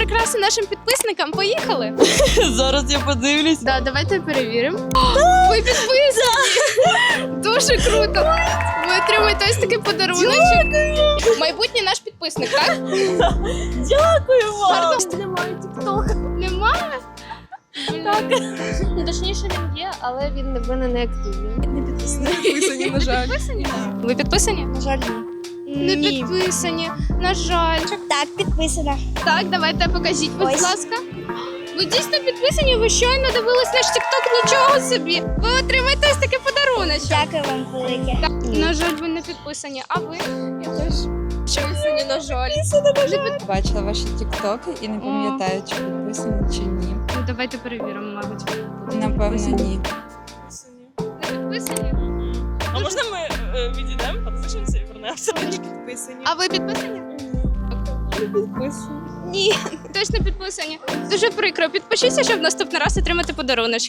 прикраси нашим підписникам. Поїхали. Зараз я подивлюсь. Да, давайте перевіримо. Ви підписані! Дуже круто! Ви отримаєте ось такий подарунок. Майбутній наш підписник, так? Дякую вам. Немає тіктока. Немає? Так. Ну, точніше, він є, але він в мене не активний. Не підписаний. підписані, на жаль. Підписані? Ви підписані? На жаль, Не підписані. На жаль. Так, підписана. Так, давайте покажіть, будь Ось. ласка. Ви дійсно підписані, ви щойно дивились наш тікток, нічого собі. Ви отримаєте ось такий подарунок. Дякую вам велике. На жаль, ви не підписані, а ви? Я теж. Підписані, на жаль. Бачила ваші тіктоки і не пам'ятаю, чи підписані, чи ні. Ну, давайте перевіримо, мабуть. Напевно, ні. Не підписані? А можна ми е, відійдемо, підписані. А ви підписані? Ні. Точно підписані. Дуже прикро. Підпишіться, щоб наступний раз отримати подаруночки.